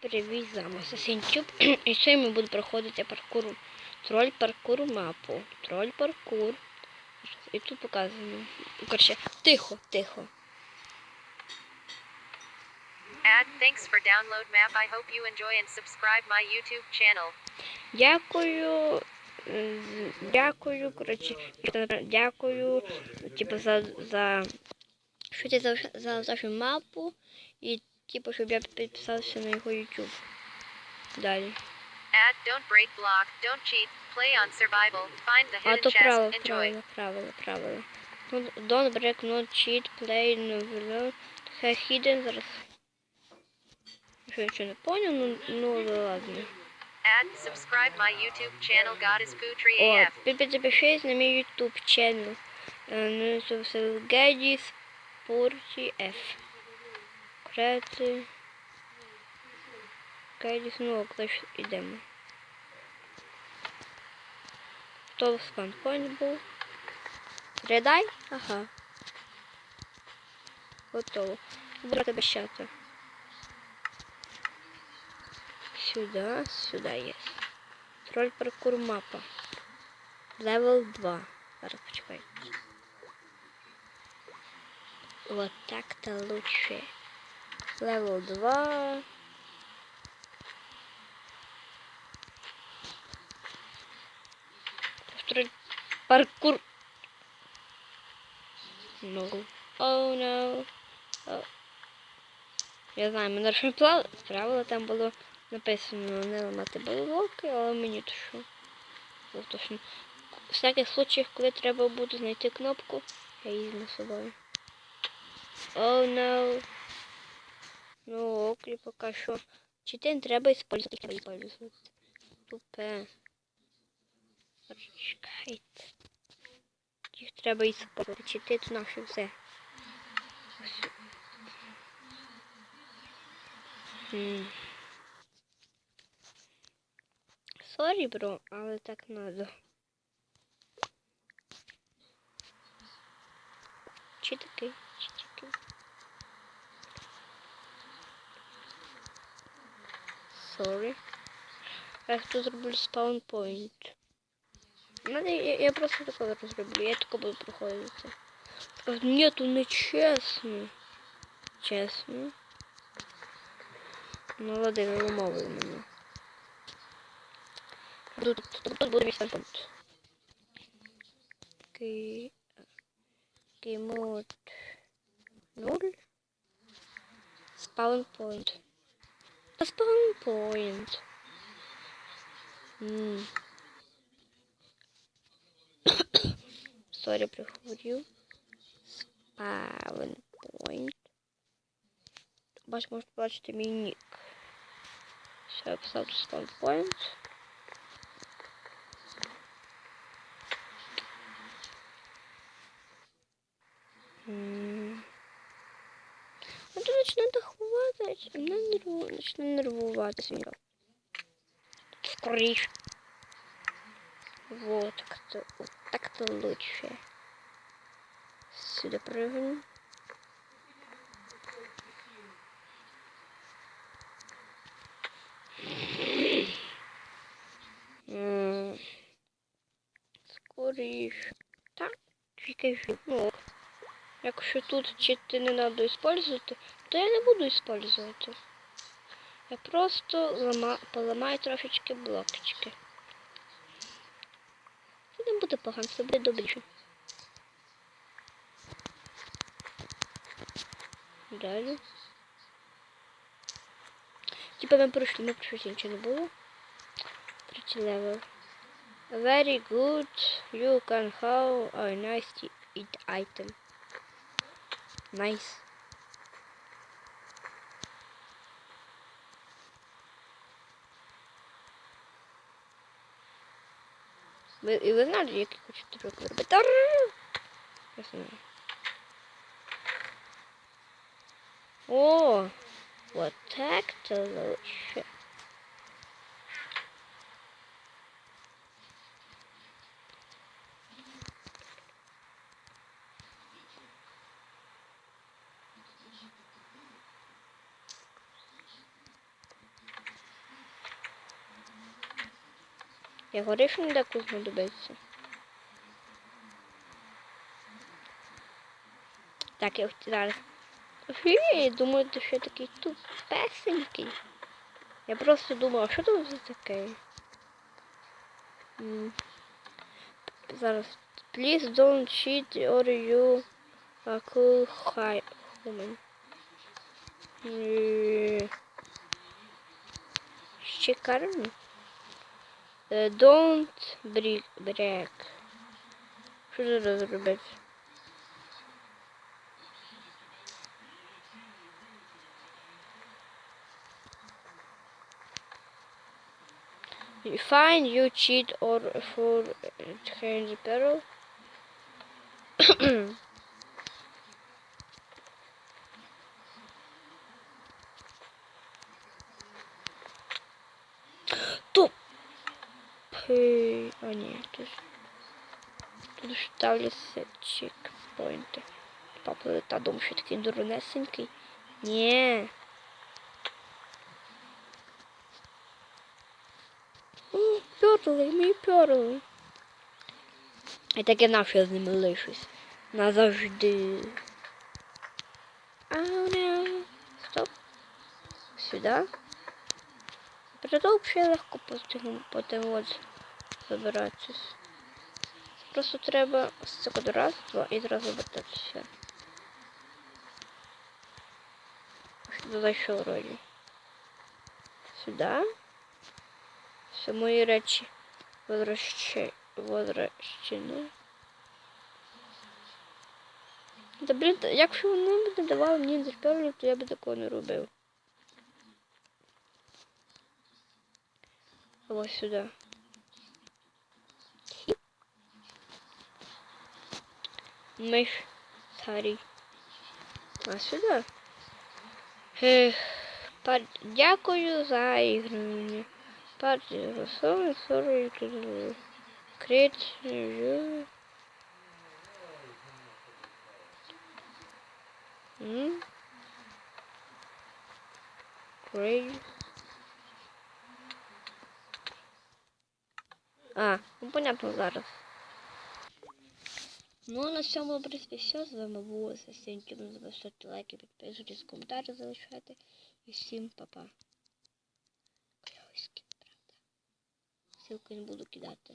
Привіт, з вами. І сьогодні ми будемо проходити паркур. Троль паркур мапу. Троль паркур. І тут показано. Коротше, тихо, тихо. Ad thanks for download map. I hope you enjoy and subscribe my YouTube channel. Дякую. Дякую, коротше, дякую, типу, за, за що ти за, за нашу мапу і типу, щоб я підписався на його YouTube. Далі. Ad don't break block, don't cheat, play on survival, find the А hidden то chest, правило, enjoy. правило, правило, правило. Ну, Don't break, not cheat, play, no below. Hidden зараз. Що я нічого не понял, ну, ну ладно. Ad subscribe my YouTube channel Goddess Putri О, AF. пи- підпишись на мій YouTube channel. Е, Ну, це все Гаді Спорті F. Креати. Гадіс, ну, клаш, ідемо. Хто в спанпойнт був? Редай? Ага. Готово. Брати бещати. Сюда, сюда є. Троль паркур мапа. Левел 2. Зараз почекайте. Вот так-то лучше. Левел 2. Троль паркур. No. Oh no. Oh. Я знаю, мене ще правило там було написано не ламати блоки, але мені то що. Ну, точно. У всяких случаях, коли треба буде знайти кнопку, я її з собою. Oh no. Ну окей, поки що. Чити не треба использовать. Тупе. Чекайте. Їх треба использовать. Чити то наше все. Сорі, бро, але так надо. Чи такий. Сорі. Я тут зроблю спаунпойнт. Надо, я, я просто такое розроблю, я тако буду проходити. Скажу, ні, то не чесно. Чесно. Ну, ладно, не вимовили мене. Тут, тут, тут буде мій спаунпойнт. Окей. Геймод 0. Spawn point. М. Сорі, прихворів. Point. Бач, можете бачити мій нік. Все, я писав тут spawn point. М. Ну, то почне нерву, почне нервуватися. Скоріше. Вот, так-то, вот так-то лучше. Сюда прыгаем. Скоріше. Так, тільки ну, Якщо тут чити не треба использувати, то я не буду использувати. Я просто лама... поламаю трошечки блокчики. Це не буде погано, це буде добріше. Далі. Типа ми пройшли, ми пройшли, нічого не було. Третій левел. Very good. You can have a nice eat item. Nice. Ви, і ви знали, як я хочу трюк робити? Я знаю. О, вот так-то лучше. Я говорив, що ніде кузну добитися. Так, я зараз. Фі, думаю, що я такий тупесенький. Я просто думав, що тут за таке? Зараз. Please don't cheat or you a cool high woman. М. Ще карму? Е, Don't break. break. Що зараз робити? Fine, you cheat or for change peril. Туп. Хей, а ні, тут, тут ставляться чекпоінти. Папа та думав, що такий дурнесенький. Ні. О, Перли, мій перли. І так я знав, що я з ними лишусь. Назавжди. Ау, не. Стоп. Сюди. Притом ще легко по забиратись. Просто треба секунду раз, два і зразу вертатися. Що зайшов вроді. Сюди. Все мої речі возвращай, возвращені. Та блін, якщо вони не давали мені зашперлів, то я б такого не робив. Ось сюди. Миш старий. А сюди. Ех, пар... Дякую за іграння. Партія розсовує сорок крит. М? Крейз. А, ну понятно зараз. Ну, а на цьому, в принципі, все. З вами був Асистентів. залишайте лайки, підписуйтесь, коментарі залишайте. І всім па-па. Кльовський, правда. Ссылку не буду кидати.